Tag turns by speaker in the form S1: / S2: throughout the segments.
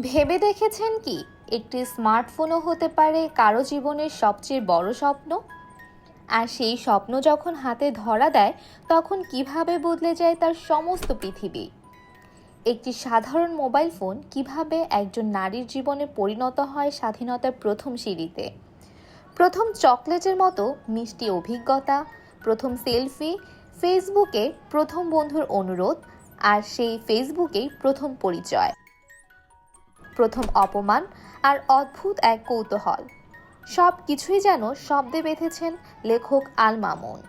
S1: ভেবে দেখেছেন কি? একটি স্মার্টফোনও হতে পারে কারও জীবনের সবচেয়ে বড় স্বপ্ন। আর সেই স্বপ্ন যখন হাতে ধরা দেয়, তখন কীভাবে বদলে যায় তার সমস্ত পৃথিবী? একটি সাধারণ মোবাইল ফোন কীভাবে একজন নারীর জীবনে পরিণত হয় স্বাধীনতার প্রথম সিঁড়িতে? প্রথম চকলেটের মতো মিষ্টি অভিজ্ঞতা, প্রথম সেলফি, ফেসবুকে প্রথম বন্ধুর অনুরোধ, আর সেই ফেসবুকেই প্রথম পরিচয়। প্রথম অপমান আর অদ্ভুত এক কৌতূহল। সব কিছুই যেন শব্দে বেঁধেছেন লেখক আল মামুন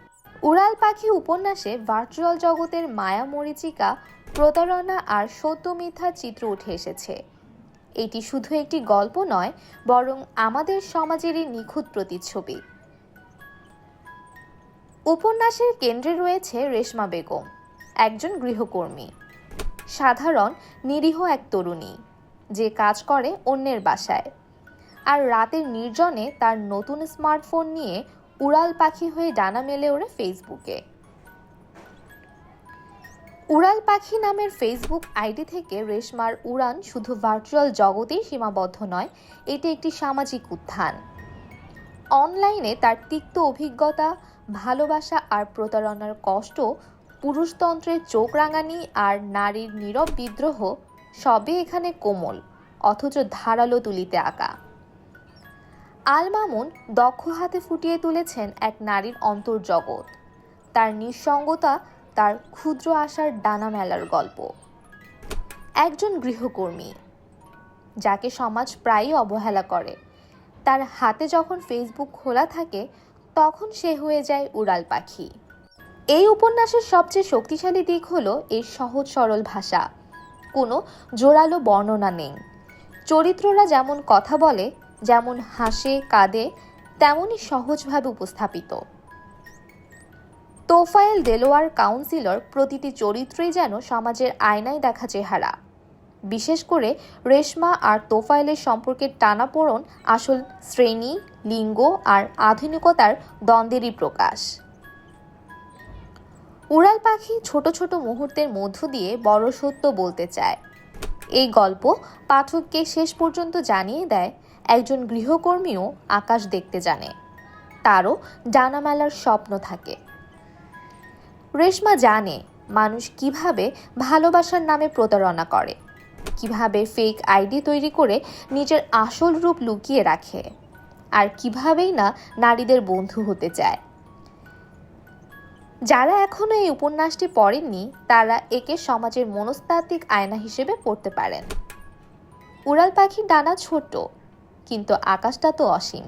S1: উড়াল পাখি উপন্যাসে ভার্চুয়াল জগতের মায়া মরিচিকা, প্রতারণা আর সত্য মিথ্যা চিত্র উঠে এসেছে। এটি শুধু একটি গল্প নয়, বরং আমাদের সমাজেরই নিখুঁত প্রতিচ্ছবি। উপন্যাসের কেন্দ্রে রয়েছে রেশমা বেগম, একজন গৃহকর্মী। সাধারণ, নিরীহ এক তরুণী। যে কাজ করে অন্যের বাসায়। আর রাতের নির্জনে তার নতুন স্মার্টফোন নিয়ে উড়াল পাখি হয়ে ডানা মেলে ওড়ে ফেসবুকে উড়াল পাখি নামের ফেসবুক আইডি থেকে রেশমার উড়ান শুধু ভার্চুয়াল জগতেই সীমাবদ্ধ নয়, এটি একটি সামাজিক উত্থান। অনলাইনে তার তিক্ত অভিজ্ঞতা, ভালোবাসা আর প্রতারণার কষ্ট, পুরুষতন্ত্রের চোখ রাঙানি আর নারীর নীরব বিদ্রোহ সবই এখানে কোমল, অথচ ধারালো তুলিতে আঁকা। আল মামুন দক্ষ হাতে ফুটিয়ে তুলেছেন এক নারীর অন্তর্জগৎ। তার নিঃসঙ্গতা, তার ক্ষুদ্র আশার ডানা মেলার গল্প। একজন গৃহকর্মী, যাকে সমাজ প্রায়ই অবহেলা করে। তার হাতে যখন ফেসবুক খোলা থাকে, তখন সে হয়ে যায় উড়াল পাখি। এই উপন্যাসের সবচেয়ে শক্তিশালী দিক হলো এর সহজ সরল ভাষা। কোনো জোরালো বর্ণনা নেই। চরিত্ররা যেমন কথা বলে, যেমন হাসে, কাঁদে, তেমনই সহজভাবে উপস্থাপিত। তোফায়েল দেলোয়ার কাউন্সিলর প্রতিটি চরিত্রই যেন সমাজের আয়নায় দেখা চেহারা। বিশেষ করে রেশমা আর তোফায়েলের সম্পর্কের টানাপোড়ন আসল শ্রেণি, লিঙ্গ আর আধুনিকতার দ্বন্দ্বেরই প্রকাশ। উড়াল পাখি ছোট ছোট মুহূর্তের মধ্য দিয়ে বড় সত্য বলতে চায়। এই গল্প পাঠককে শেষ পর্যন্ত জানিয়ে দেয়, একজন গৃহকর্মীও আকাশ দেখতে জানে। তারও ডানা মেলার স্বপ্ন থাকে। রেশমা জানে মানুষ কীভাবে ভালোবাসার নামে প্রতারণা করে, কীভাবে ফেক আইডি তৈরি করে নিজের আসল রূপ লুকিয়ে রাখে, আর কিভাবেই না নারীদের বন্ধু হতে চায়। যারা এখনও এই উপন্যাসটি পড়েননি, তারা একে সমাজের মনস্তাত্ত্বিক আয়না হিসেবে পড়তে পারেন। উড়াল পাখির ডানা ছোট, কিন্তু আকাশটা তো অসীম।